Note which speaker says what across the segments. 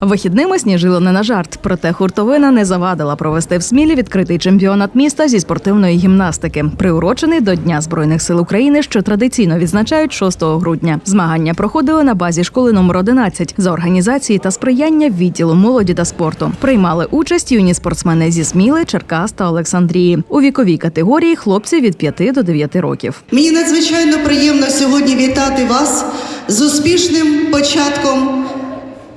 Speaker 1: Вихідними сніжило не на жарт, проте хуртовина не завадила провести в Смілі відкритий чемпіонат міста зі спортивної гімнастики, приурочений до Дня збройних сил України, що традиційно відзначають 6 грудня. Змагання проходили на базі школи номер 11 за організації та сприяння відділу молоді та спорту. Приймали участь юні спортсмени зі Сміли, Черкас та Олександрії у віковій категорії хлопці від 5 до 9 років.
Speaker 2: Мені надзвичайно приємно сьогодні вітати вас з успішним початком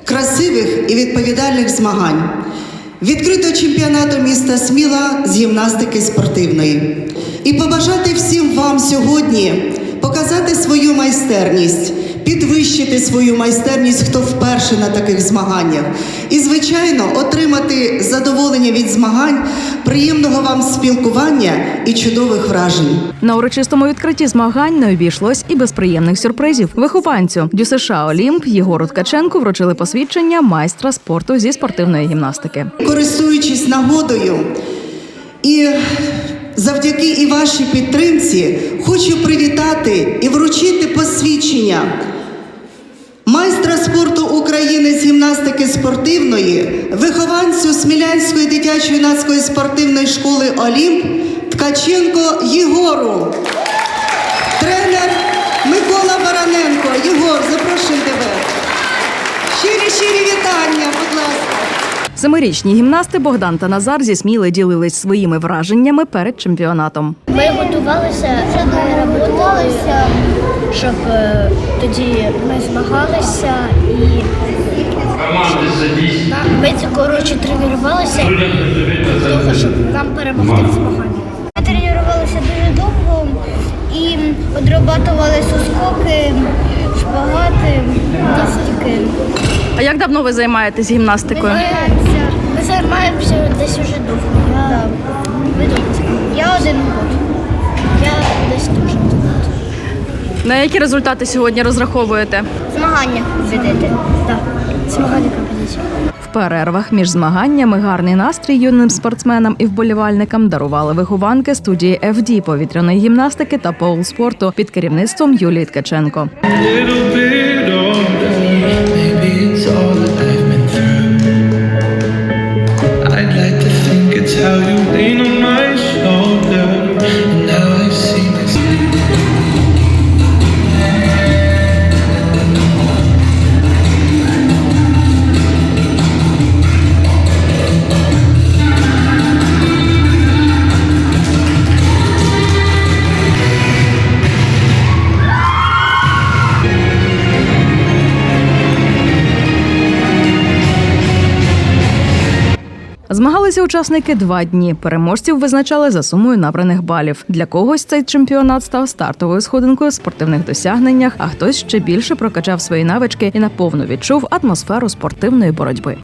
Speaker 2: красивих і відповідальних змагань. Відкритого чемпіонату міста Сміла з гімнастики спортивної. І побажати всім вам сьогодні показати свою майстерність, підвищити свою майстерність, хто вперше на таких змаганнях. І, звичайно, отримати задоволення від змагань, приємного вам спілкування і чудових вражень.
Speaker 1: На урочистому відкритті змагань не обійшлось і без приємних сюрпризів. Вихованцю ДЮСШ Олімп Єгору Ткаченку вручили посвідчення майстра спорту зі спортивної гімнастики.
Speaker 2: Користуючись нагодою і завдяки і вашій підтримці, хочу привітати і вручити посвідчення майстра спорту з спортивної, вихованцю Смілянської дитячо-юнацької спортивної школи Олімп Ткаченко Єгору. Тренер Микола Бараненко. Єгор, запрошую тебе. Щирі щирі вітання, будь ласка.
Speaker 1: Семирічні гімнасти Богдан та Назар зі Сміли ділились своїми враженнями перед чемпіонатом.
Speaker 3: Ми готувалися, ми готувалися, щоб е, тоді ми змагалися і на- ми це коротше тренувалися того, щоб нам перемогти в змаганні. Ми тренувалися дуже довго і одрабатували соскоки, шпагати, настільки.
Speaker 1: А як давно ви займаєтесь гімнастикою?
Speaker 3: ми займаємося десь уже довго. Я, я один год. Я десь дуже год.
Speaker 1: На які результати сьогодні розраховуєте?
Speaker 3: Змагання ведете. Так. Змагання композиції.
Speaker 1: Перервах між змаганнями гарний настрій юним спортсменам і вболівальникам дарували вихованки студії FD повітряної гімнастики та полспорту під керівництвом Юлії Ткаченко.
Speaker 4: how you lean on
Speaker 1: Змагалися учасники два дні. Переможців визначали за сумою набраних балів. Для когось цей чемпіонат став стартовою сходинкою в спортивних досягненнях, а хтось ще більше прокачав свої навички і наповну відчув атмосферу спортивної боротьби.